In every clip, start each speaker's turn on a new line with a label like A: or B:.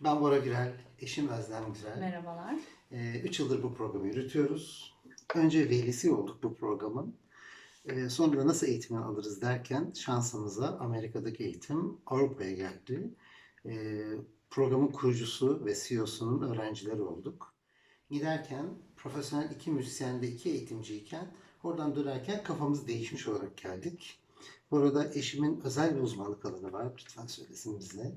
A: Bora Gürel, eşim Özlem Gürel.
B: Merhabalar.
A: 3 yıldır bu programı yürütüyoruz. Önce velisi olduk bu programın. Ee, sonra da nasıl eğitimini alırız derken şansımıza Amerika'daki eğitim Avrupa'ya geldi. Ee, programın kurucusu ve CEO'sunun öğrencileri olduk. Giderken profesyonel iki müzisyende iki eğitimciyken oradan dönerken kafamız değişmiş olarak geldik. Bu arada eşimin özel bir uzmanlık alanı var. Lütfen söylesin bize.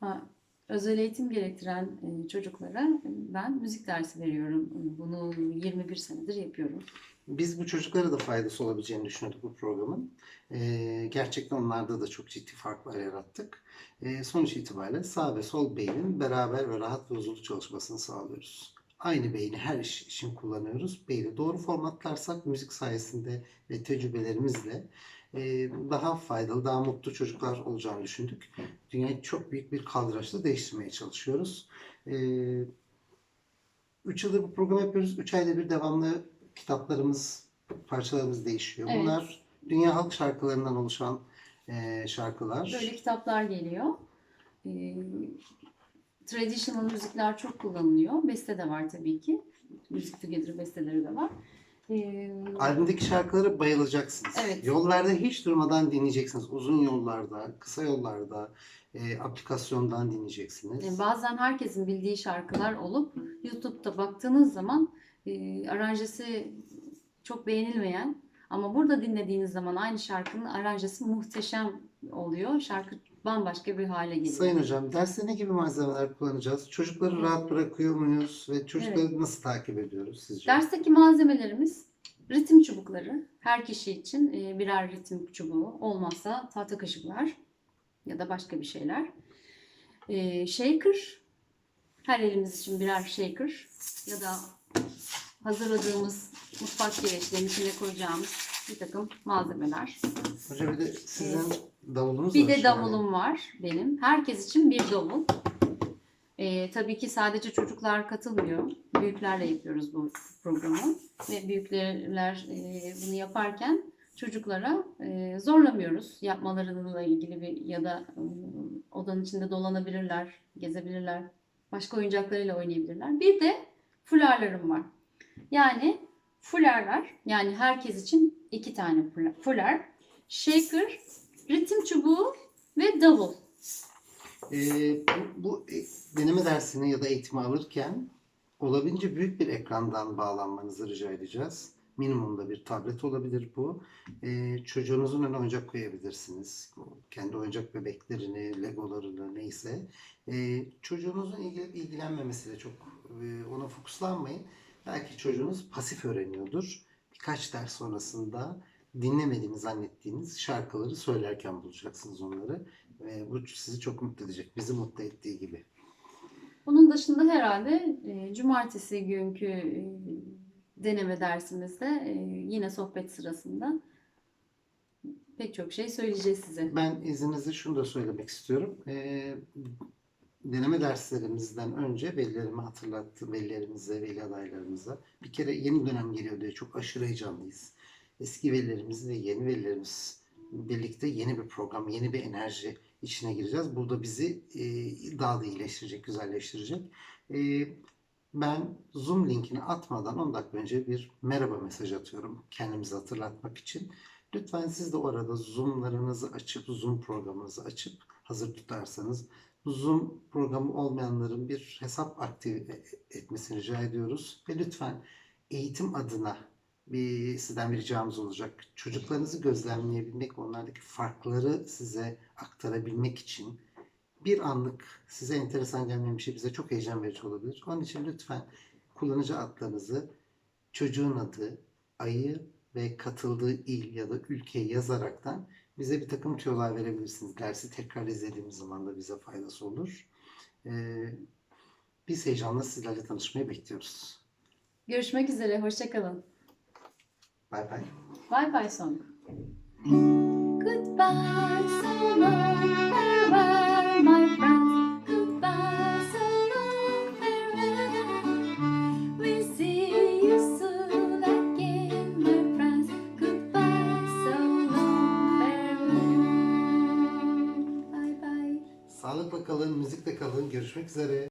B: Ha, özel eğitim gerektiren e, çocuklara ben müzik dersi veriyorum. Bunu 21 senedir yapıyorum.
A: Biz bu çocuklara da faydası olabileceğini düşünüyorduk bu programın. Ee, gerçekten onlarda da çok ciddi farklar yarattık. Ee, sonuç itibariyle sağ ve sol beynin beraber ve rahat ve huzurlu çalışmasını sağlıyoruz. Aynı beyni her iş için kullanıyoruz. Beyni doğru formatlarsak müzik sayesinde ve tecrübelerimizle e, daha faydalı, daha mutlu çocuklar olacağını düşündük. Dünyayı çok büyük bir kaldıraçla değiştirmeye çalışıyoruz. Ee, 3 yıldır bu programı yapıyoruz. 3 ayda bir devamlı kitaplarımız, parçalarımız değişiyor.
B: Evet.
A: Bunlar dünya halk şarkılarından oluşan e, şarkılar.
B: Böyle kitaplar geliyor. E, traditional müzikler çok kullanılıyor. Beste de var tabii ki. Müzik Together besteleri de var. E,
A: Albümdeki şarkılara bayılacaksınız.
B: Evet.
A: Yollarda hiç durmadan dinleyeceksiniz. Uzun yollarda, kısa yollarda, e, aplikasyondan dinleyeceksiniz.
B: e, bazen herkesin bildiği şarkılar olup YouTube'da baktığınız zaman e, aranjesi çok beğenilmeyen ama burada dinlediğiniz zaman aynı şarkının aranjesi muhteşem oluyor. Şarkı bambaşka bir hale geliyor.
A: Sayın Hocam, derste ne gibi malzemeler kullanacağız? Çocukları rahat bırakıyor muyuz ve çocukları nasıl takip ediyoruz sizce?
B: Dersteki malzemelerimiz ritim çubukları. Her kişi için e, birer ritim çubuğu. Olmazsa tahta kaşıklar ya da başka bir şeyler. E, shaker. Her elimiz için birer shaker. Ya da hazırladığımız mutfak gereçlerinin içine koyacağımız bir takım malzemeler.
A: Hocam bir de sizin davulunuz
B: Bir
A: var
B: de
A: şahane.
B: davulum var benim. Herkes için bir davul. Ee, tabii ki sadece çocuklar katılmıyor. Büyüklerle yapıyoruz bu programı. Ve büyükler e, bunu yaparken çocuklara e, zorlamıyoruz. Yapmalarıyla ilgili bir ya da e, odanın içinde dolanabilirler, gezebilirler. Başka oyuncaklarıyla oynayabilirler. Bir de fularlarım var. Yani fularlar yani herkes için iki tane fular, shaker, ritim çubuğu ve davul.
A: Ee, bu, bu e, deneme dersini ya da eğitimi alırken olabildiğince büyük bir ekrandan bağlanmanızı rica edeceğiz. Minimumda bir tablet olabilir bu. Ee, çocuğunuzun önüne oyuncak koyabilirsiniz. Kendi oyuncak bebeklerini, legolarını neyse. Ee, çocuğunuzun ilgi, ilgilenmemesiyle çok e, ona fokuslanmayın. Belki çocuğunuz pasif öğreniyordur. Birkaç ders sonrasında dinlemediğini zannettiğiniz şarkıları söylerken bulacaksınız onları. Ve bu sizi çok mutlu edecek. Bizi mutlu ettiği gibi.
B: Bunun dışında herhalde e, cumartesi günkü e, deneme dersimizde e, yine sohbet sırasında pek çok şey söyleyeceğiz size.
A: Ben izninizle şunu da söylemek istiyorum. Ee, deneme derslerimizden önce velilerime hatırlattı, velilerimize, veli adaylarımıza. Bir kere yeni dönem geliyor diye çok aşırı heyecanlıyız. Eski velilerimiz ve yeni velilerimiz birlikte yeni bir program, yeni bir enerji içine gireceğiz. Bu da bizi e, daha da iyileştirecek, güzelleştirecek. E, ben Zoom linkini atmadan 10 dakika önce bir merhaba mesajı atıyorum kendimizi hatırlatmak için. Lütfen siz de o arada Zoom'larınızı açıp, Zoom programınızı açıp hazır tutarsanız Zoom programı olmayanların bir hesap aktive etmesini rica ediyoruz. Ve lütfen eğitim adına bir sizden bir ricamız olacak. Çocuklarınızı gözlemleyebilmek, onlardaki farkları size aktarabilmek için bir anlık size enteresan gelmeyen bir şey bize çok heyecan verici olabilir. Onun için lütfen kullanıcı adlarınızı, çocuğun adı, ayı ve katıldığı il ya da ülkeyi yazaraktan bize bir takım tüyolar verebilirsiniz. Dersi tekrar izlediğimiz zaman da bize faydası olur. Ee, biz heyecanla sizlerle tanışmayı bekliyoruz.
B: Görüşmek üzere, hoşçakalın.
A: Bay bay.
B: Bye bye song. Goodbye,
A: kalın, müzikle kalın. Görüşmek üzere.